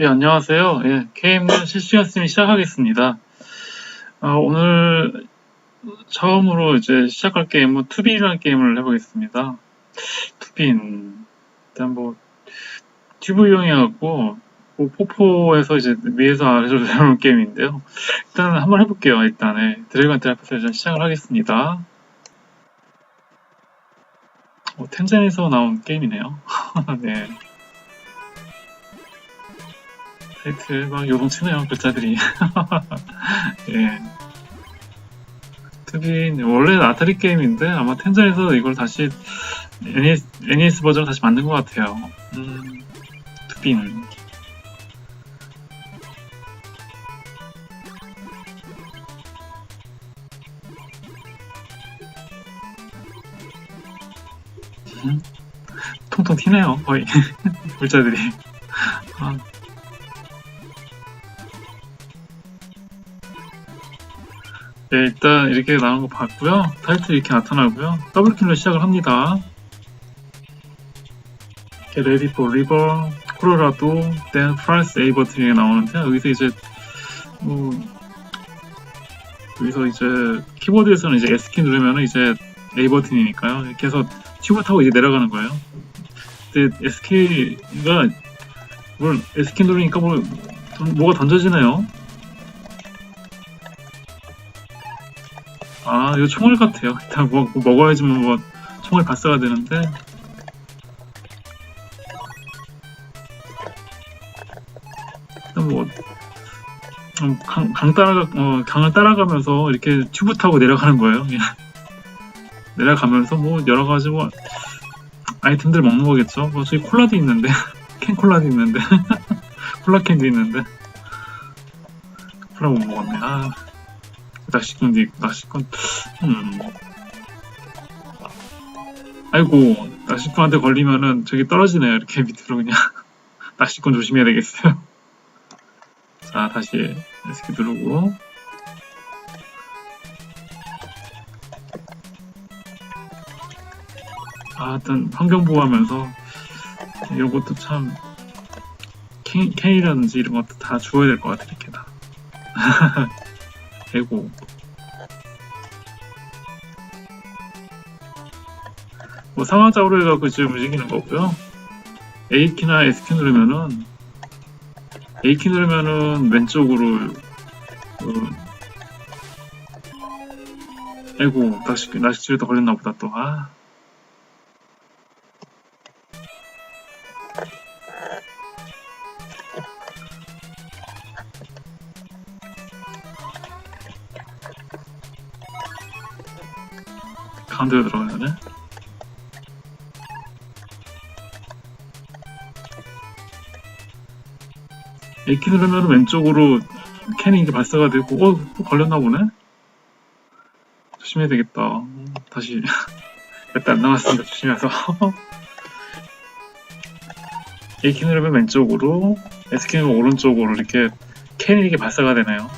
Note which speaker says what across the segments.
Speaker 1: 예, 안녕하세요. 예, KM는 실시간 스트림 시작하겠습니다. 아, 오늘 처음으로 이제 시작할 게임은 투빈이라는 게임을 해보겠습니다. 투빈. 일단 뭐, 튜브 이용해갖고, 뭐 포포에서 이제 위에서 아래로 내려오는 게임인데요. 일단 한번 해볼게요. 일단, 예, 드래곤한테 앞에서 일단 시작을 하겠습니다. 어, 텐젠에서 나온 게임이네요. 네. 타이틀 막 요동치네요 글자들이. 예. 투빈 원래 아타리 게임인데 아마 텐전에서 이걸 다시 NES, NES 버전을 다시 만든 것 같아요. 음 투빈 음, 통통 튀네요 거의. 글자들이 네, 일단 이렇게 나온 거 봤고요. 타이틀 이렇게 나타나고요. 더블킬로 시작을 합니다. Get ready for river, 콜로라도, then A 버튼이 나오는데 여기서 이제 뭐 여기서 이제 키보드에서는 이제 S키 누르면 이제 A 버튼이니까요. 이렇게 해서 튜브 타고 이제 내려가는 거예요. 근데 S키가 뭘 S키 누르니까 뭐 던- 뭐가 던져지네요. 아, 이거 총알 같아요. 일단 뭐, 뭐 먹어야지 뭐, 뭐 총알 발사가 되는데. 일단 뭐, 음, 강, 강 따라가, 어, 강을 따라가면서 이렇게 튜브 타고 내려가는 거예요. 내려가면서 뭐 여러 가지 뭐 아이템들 먹는 거겠죠. 뭐 저기 콜라도 있는데, 캔 콜라도 있는데, 콜라 캔도 있는데. 콜라 못 먹었네. 아. 낚시꾼도 있고, 낚시꾼, 음. 아이고, 낚시꾼한테 걸리면은 저기 떨어지네요. 이렇게 밑으로 그냥. 낚시꾼 조심해야 되겠어요. 자, 다시 에스키 누르고. 아, 하여튼 환경보호하면서 이런 것도 참 캔, 캔이라든지 이런 것도 다 주어야 될 것 같아, 이렇게 다. 아이고. 뭐 상하좌 우로 해갖고 지금 움직이는 거고요. A키나 S키 누르면은 A키 누르면은 왼쪽으로 그, 아이고 낚시 낚시줄에도 걸렸나 보다 또 아. 가운데로 들어가야 되네. A키 누르면 왼쪽으로 캔이 이게 발사가 되고, 어, 또 걸렸나 보네? 조심해야 되겠다. 다시. 몇 대 안 남았으니까 조심해서. A키 누르면 왼쪽으로, 누르면 오른쪽으로 이렇게 캔이 이렇게 발사가 되네요.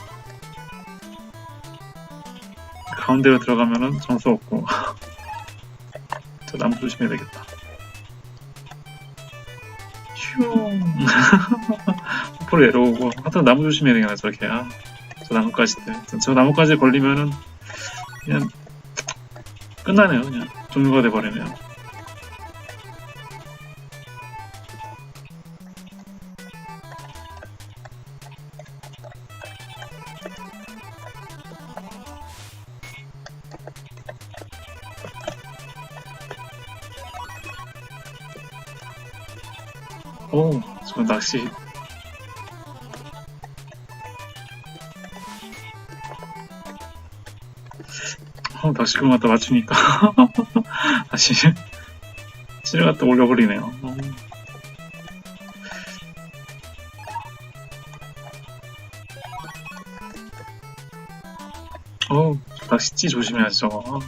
Speaker 1: 가운데로 들어가면은 정수 없고. 저 나무 조심해야 되겠다. 휴. 포로 내려오고 하여튼 나무 조심해야 되겠네 저게 아, 저 나무까지 저, 저 나무까지 걸리면은 그냥 끝나네요 그냥 종료가 돼버리네요 오 저 낚시 어, 낚시꾼 갖다 맞추니까 다시 실을 갖다 올려버리네요. 어. 낚시찌 조심해야지, 저거.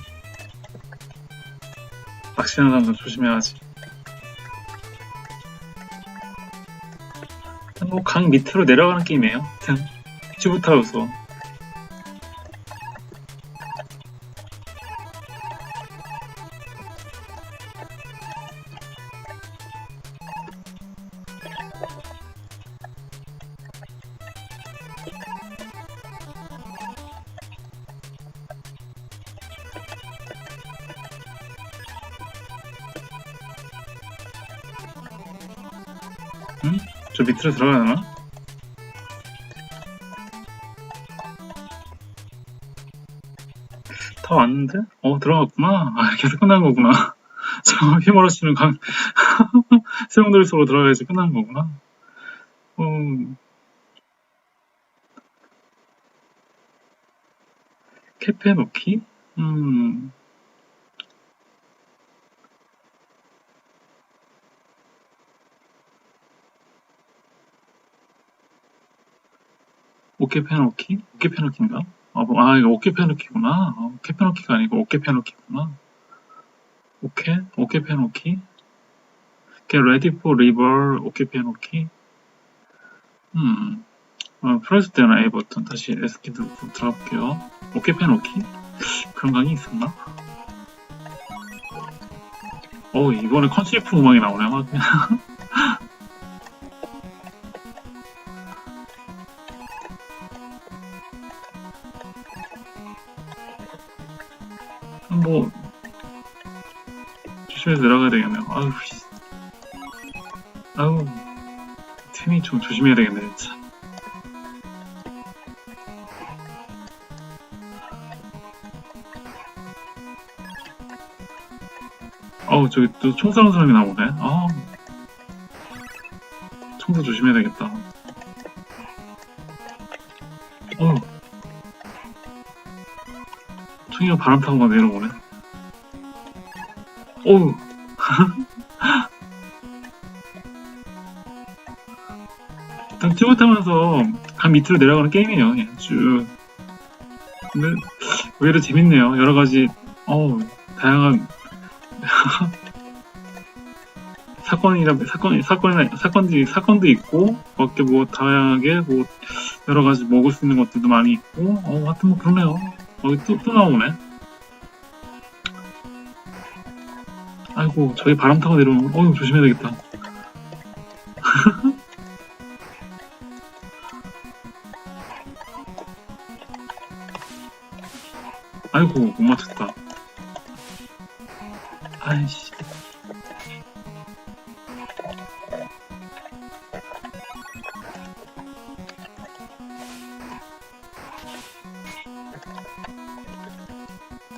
Speaker 1: 낚시하는 사람들 조심해야지. 뭐, 강 밑으로 내려가는 게임이에요. 하여튼, 타워서. 저 밑으로 들어가야 되나? 다 왔는데? 어, 들어갔구나. 아, 계속 끝난 거구나. 저 휘몰아치는 강, 세용들 속으로 들어가야지 끝난 거구나. 음. 캐페 놓기? 음. 오케 페놓기? 오케 페놓기인가? 아, 뭐, 아, 이거 오케 페놓기구나. 어, 오케 페놓기가 아니고 오케 페놓기구나. 오케? 오케 페놓기? Get ready for river, 오케 페놓기? 음, 어, 프레스 때나 A 버튼 다시 S키 누르고 들어갈게요. 오케 페놓기? 그런 강의 있었나? 어, 이번에 컨셉트 음악이 나오네. 막. 뭐 조심해서 내려가야 되겠네요. 아우 씨. 아우 팀이 좀 조심해야 되겠네 진짜. 어우 저기 또 총 쏘는 사람이 나오네. 아 총도 조심해야 되겠다. 어우 총이가 바람 타고 막 내려오네. 어우. 일단 튜브 타면서 강 밑으로 내려가는 게임이에요. 그냥 쭉. 근데 의외로 재밌네요. 여러 가지 어우 다양한 사건이라 사건 사건이나 사건들이 사건도 있고 밖에 뭐 다양하게 뭐 여러 가지 먹을 수 있는 것들도 많이 있고 어 하여튼 뭐 그러네요. 어, 또, 또 나오네. 아이고, 저기 바람 타고 내려오는 거, 어휴, 조심해야 되겠다. 아이고, 못 맞췄다. 아이씨.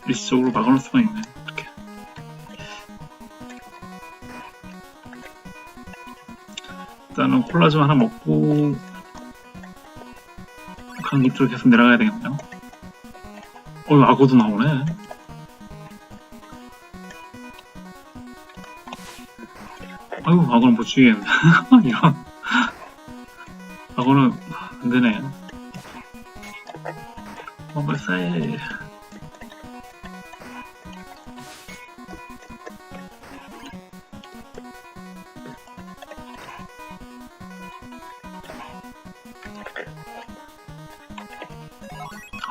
Speaker 1: 일시적으로 막아놓을 수가 있네. 일단은 콜라 좀 하나 먹고 강 밑으로 계속 내려가야 되겠네요. 어이 악어도 나오네. 아유 악어는 못 죽이겠네. 이런 악어는 안 되네. 뭔가 싸해.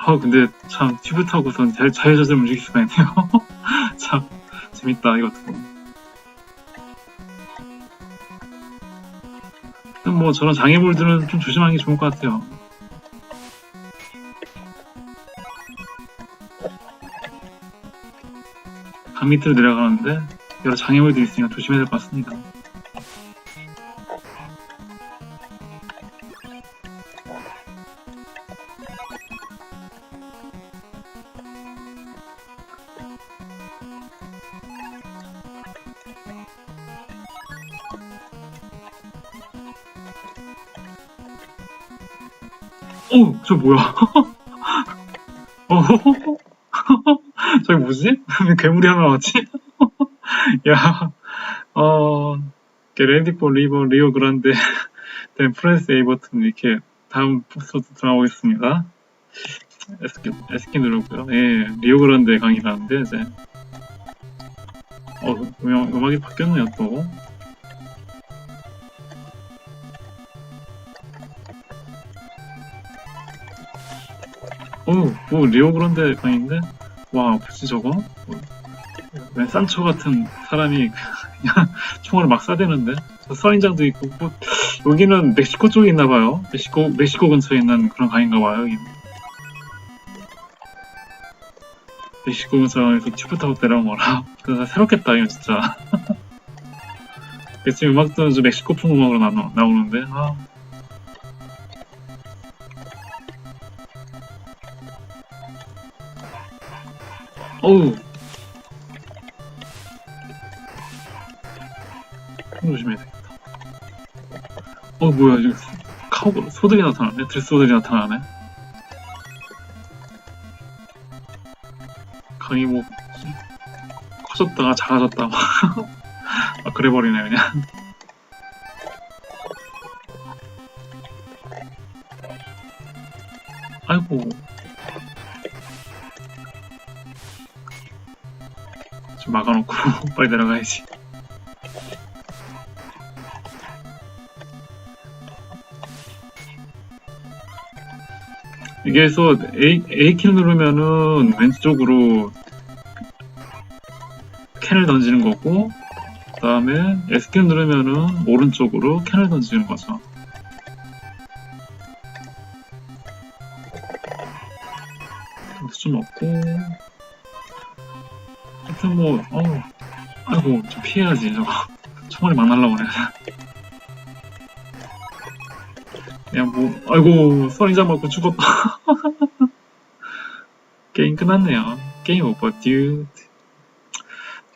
Speaker 1: 아 근데 참 튜브 타고선 잘 자유자재 움직일 수가 있네요. 참 재밌다 이것도. 뭐 저런 장애물들은 좀 조심하는 게 좋을 것 같아요. 강 밑으로 내려가는데 여러 장애물들이 있으니까 조심해야 될 것 같습니다. 어, 저 뭐야? 어, 저기 뭐지? 왜 괴물이 하나 나왔지? 야, 어, 레디 포 리버 리오 그란데 된 프레스 A 버튼 이렇게 다음 포스터 들어가보겠습니다. 에스키, 에스키 누르고요. 예, 리오 그란데 강의라는데 이제 어, 음악, 음악이 바뀌었네요 또. 어우, 뭐, 리오 그란데 강인데? 와, 뭐지 저거? 왜 산초 같은 사람이 그냥 총알을 막 쏴대는데? 저 서인장도 있고, 뭐, 여기는 멕시코 쪽에 있나봐요. 멕시코, 멕시코 근처에 있는 그런 강인가봐요, 여기. 멕시코 근처에서 튜브 타고 내려온 거라. 그래서 새롭겠다, 이거 진짜. 지금 음악 듣는 좀 멕시코풍 음악으로 나, 나오는데, 아. 어우. 조심해야 되겠다. 어, 뭐야, 지금 카우, 소들이 나타나네? 드레스소들이 나타나네? 강이 뭐, 커졌다가 작아졌다가. 아, 그래버리네, 그냥. 아이고. 좀 막아놓고 빨리 내려가야지. 이게 해서 A, A키를 누르면은 왼쪽으로 캔을 던지는 거고, 그 다음에 S키를 누르면은 오른쪽으로 캔을 던지는 거죠. 좀 없고, 뭐, 어우, 아이고, 좀 피해야지, 저거. 총알이 막 날라오네. 그냥 뭐, 아이고, 선인장 맞고 죽었다. 게임 끝났네요. 게임 오버 듀.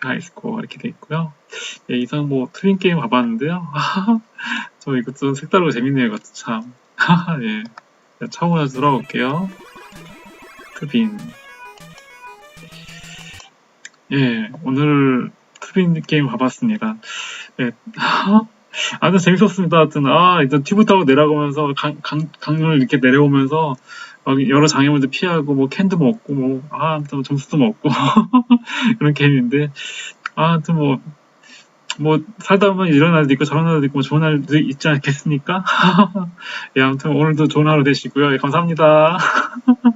Speaker 1: 하이스코어 이렇게 돼 있고요. 예, 이상 뭐 트윈 게임 가봤는데요. 저 이거 좀 색다르고 재밌네요, 이것도 참. 예. 자, 처음으로 돌아올게요. 트빈. 예, 오늘 트빈 게임 가봤습니다. 예, 아주 재밌었습니다. 하여튼, 아, 일단 튜브 타고 내려가면서, 강, 강, 강을 이렇게 내려오면서, 막 여러 장애물도 피하고, 뭐, 캔도 먹고, 뭐, 아, 아무튼 점수도 먹고, 그런 게임인데, 아, 아무튼 뭐, 뭐, 살다 보면 이런 날도 있고, 저런 날도 있고, 뭐 좋은 날도 있지 않겠습니까? 예, 아무튼 오늘도 좋은 하루 되시고요. 예, 감사합니다.